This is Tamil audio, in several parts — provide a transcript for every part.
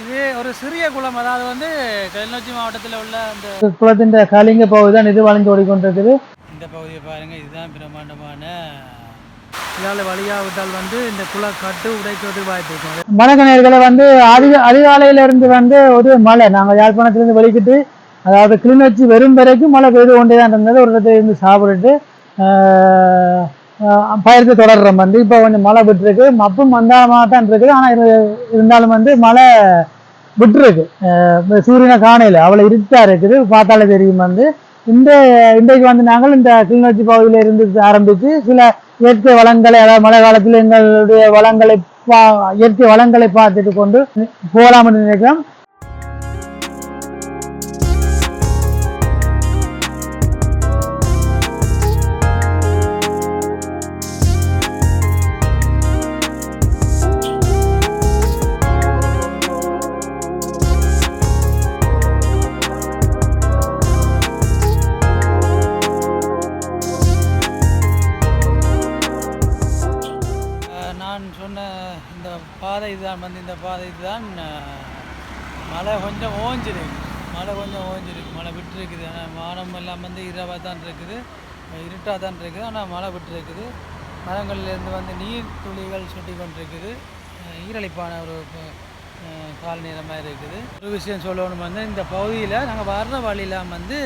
இது ஒரு சிறிய குளம். அதாவது வந்து கிளிநொச்சி மாவட்டத்தில் உள்ள அந்த குளத்தின் கலிங்க பகுதி தான் இது வளைந்து ஓடிக்கொண்டிருக்குது. இந்த பகுதியை பாருங்கள் இதுதான் பிரம்மாண்டமான இதால் வழியாக விட்டால் வந்து இந்த குள கட்டு உடைக்கிறதுக்கு வாய்ப்பு இருக்கும் மணக்கணேர்களை வந்து அதிக அதிகாலையில இருந்து வந்து ஒரு மழை. நாங்கள் யாழ்ப்பாணத்திலிருந்து வெளிக்கிட்டு அதாவது கிளிநொச்சி வெறும் வரைக்கும் மழை பெய்து கொண்டே தான் இருந்தது. ஒரு இடத்துல இருந்து சாப்பிட்டுட்டு பயிருக்கு தொடர்றோம் வந்து இப்போ கொஞ்சம் மழை விட்டுருக்கு. மப்பும் மந்தாளமாக தான் இருக்குது. ஆனால் இருந்தாலும் வந்து மழை விட்டுருக்கு. சூரியனை காணையில் அவ்வளோ இருட்டாக இருக்குது. பார்த்தாலே தெரியும் வந்து. இந்த இன்றைக்கு வந்து நாங்கள் இந்த கிளிநொச்சி பகுதியில் இருந்து ஆரம்பித்து சில இயற்கை வளங்களை அதாவது மழை காலத்தில் எங்களுடைய வளங்களை பா இயற்கை வளங்களை பார்த்துட்டு கொண்டு போகலாம் என்று நினைக்கிறோம். வந்து இந்த பாதை தான் மழை கொஞ்சம் ஓஞ்சிருக்கு மழை கொஞ்சம் ஓஞ்சிருக்கு மழை விட்டுருக்குது. ஆனால் வானம் எல்லாம் வந்து இரவாக தான் இருக்குது. இருட்டாக தான் இருக்குது. ஆனால் மழை விட்டுருக்குது. மரங்கள்லேருந்து வந்து நீர் துளிகள் சுட்டி கொண்டிருக்குது. ஈரழிப்பான ஒரு அஹ், கால் நேரமாக இருக்குது. ஒரு விஷயம் சொல்லணும் வந்து இந்த பகுதியில் நாங்கள் வர்ற வழியெல்லாம் வந்து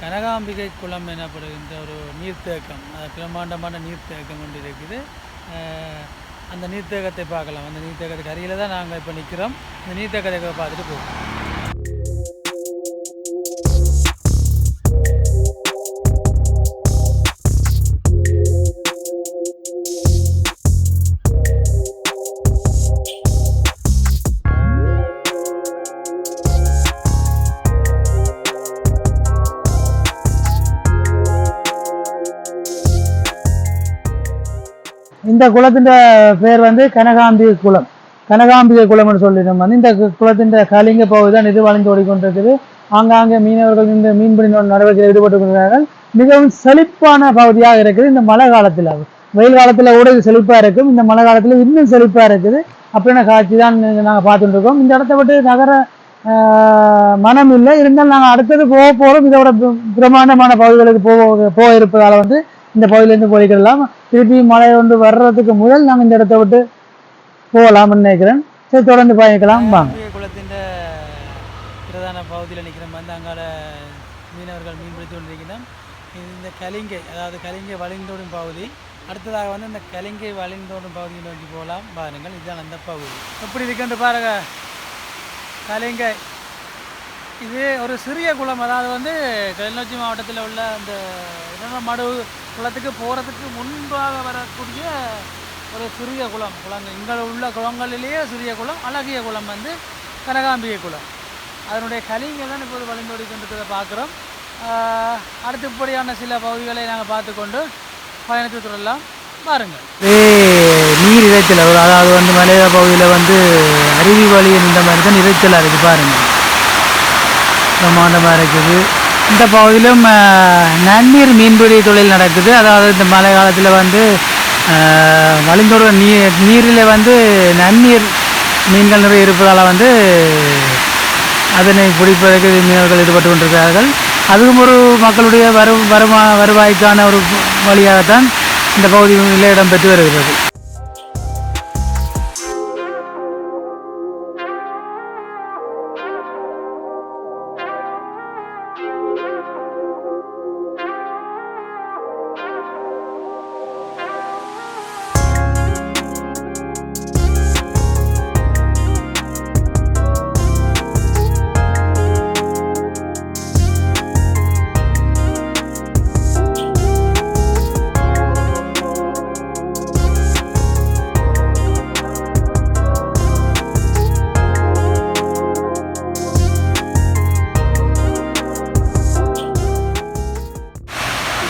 கனகாம்பிகை குளம் எனப்படுகின்ற ஒரு நீர்த்தேக்கம். பிரம்மாண்டமான நீர்த்தேக்கம் கொண்டு இருக்குது. அந்த நீர்த்தேகத்தை பார்க்கலாம். அந்த நீர்த்தேகத்துக்கு அருகில் தான் நாங்கள் இப்போ நிற்கிறோம் இந்த நீர்த்தேகத்தை பார்த்துட்டு போவோம். இந்த குளத்தின் பேர் வந்து கனகாம்பிகை குளம். கனகாம்பிகை குளம்னு சொல்லிட்டோம் வந்து இந்த குளத்தின் கலிங்க பகுதி தான் இது வளைந்து ஓடிக்கொண்டிருக்குது. ஆங்காங்கே மீனவர்கள் இந்த மீன்பிடி நடவடிக்கையில் ஈடுபட்டு கொண்டிருக்கிறார்கள். மிகவும் செழிப்பான பகுதியாக இருக்குது இந்த மழை காலத்தில். வெயில் காலத்தில் கூட இது செழிப்பாக இருக்கும். இந்த மழை காலத்தில் இன்னும் செழிப்பாக இருக்குது. அப்படின்ன காட்சி தான் நாங்கள் பார்த்துட்டு இருக்கோம் இந்த இடத்த விட்டு நகர மனம் இல்லை இருந்தாலும் நாங்கள் அடுத்தது போக போகிறோம் இதோட பிரமாண்டமான பிரம்மாண்டமான பகுதிகளுக்கு போக போக இருப்பதால் வந்து இந்த பகுதியிலேருந்து போய்க்கிடலாம் திருப்பி மழை ஒன்று வர்றதுக்கு முதல் நாம் இந்த இடத்த விட்டு போகலாம்னு நினைக்கிறேன். சரி தொடர்ந்து பயணிக்கலாம். வாங்க. குளத்தின் பிரதான பகுதியில் நிற்கிற வந்து அங்கால மீனவர்கள் மீன் பிடித்து கொண்டிருக்கிறோம் இந்த கலிங்கை அதாவது கலிங்கை வழிந்தோடும் பகுதி. அடுத்ததாக வந்து இந்த கலிங்கை வழிந்தோடும் பகுதியை நோக்கி போகலாம். பாருங்கள் இதுதான் அந்த பகுதி. எப்படி இருக்குன்னு பாருங்க. கலிங்கை. இது ஒரு சிறிய குளம். அதாவது வந்து கிளிநொச்சி மாவட்டத்தில் உள்ள அந்த என்னென்ன மடு குளத்துக்கு போகிறதுக்கு முன்பாக வரக்கூடிய ஒரு சிறிய குளம். குளங்கள் இங்கே உள்ள குளங்களிலேயே சிறிய குளம் அழகிய குளம் வந்து கனகாம்பிகை குளம். அதனுடைய கலிங்க தான் இப்போது வழிந்தோடி கொண்டிருக்கிறத பார்க்குறோம். அடுத்தபடியான சில பகுதிகளை நாங்கள் பார்த்துக்கொண்டு பயணத்தை தொடரலாம். பாருங்கள் நீர் இறைச்சல் அதாவது வந்து மலைய பகுதியில் வந்து அருவி வழி இந்த மாதிரி தான் இறைச்சலாக இருக்குது பாருங்கள். பிரம்மாண்டமாக இருக்குது. இந்த பகுதியிலும் நன்னீர் மீன்பிடி தொழில் நடக்குது. அதாவது இந்த மழை காலத்தில் வந்து ஆஹ், வழிந்தோடு நீர் நீரில் வந்து நன்னீர் மீன்கள் நிறைய இருப்பதால் வந்து அதனை பிடிப்பதற்கு மீனவர்கள் ஈடுபட்டு கொண்டிருக்கிறார்கள். அதுவும் ஒரு மக்களுடைய வரு வருமா வருவாய்க்கான ஒரு வழியாகத்தான் இந்த பகுதியில் இடம்பெற்று வருகிறது.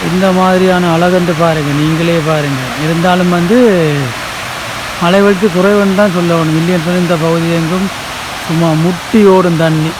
இந்த மாதிரியான அழகன்று பாருங்கள் நீங்களே பாருங்கள் இருந்தாலும் வந்து மழை குறைவுன்னு தான் சொல்லணும் இல்லைன்னு இந்த பகுதி எங்கும் சும்மா முட்டி ஓடும் தண்ணி.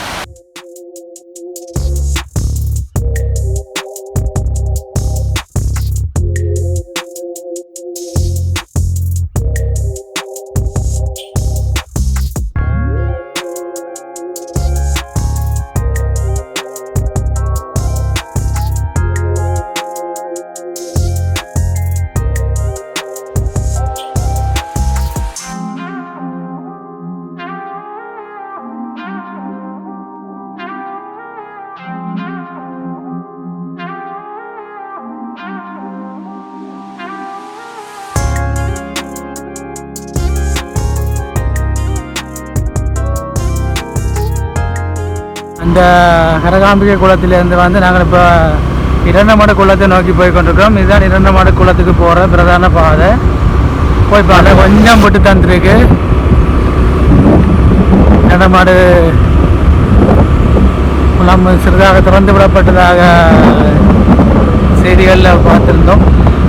இந்த கரகாம்பிகை குளத்திலேருந்து வந்து நாங்கள் இப்போ இரண்டமட குளத்தை நோக்கி போய் கொண்டிருக்கிறோம் இதுதான் இரண்டமட குளத்துக்கு போகிற பிரதான பாதை. போய் பாதை கொஞ்சம் போட்டு தந்துருக்கு. இரண்டமாடு குளம் சிறிதாக திறந்து விடப்பட்டதாக செய்திகளில் பார்த்துருந்தோம்.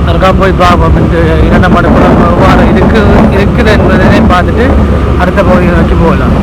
அதுக்காக போய் பார்ப்போம். இந்த இரண்டமாடு குளம் எவ்வாறு இருக்கு இருக்குது என்பதனை பார்த்துட்டு அடுத்த பகுதியை நோக்கி போகலாம்.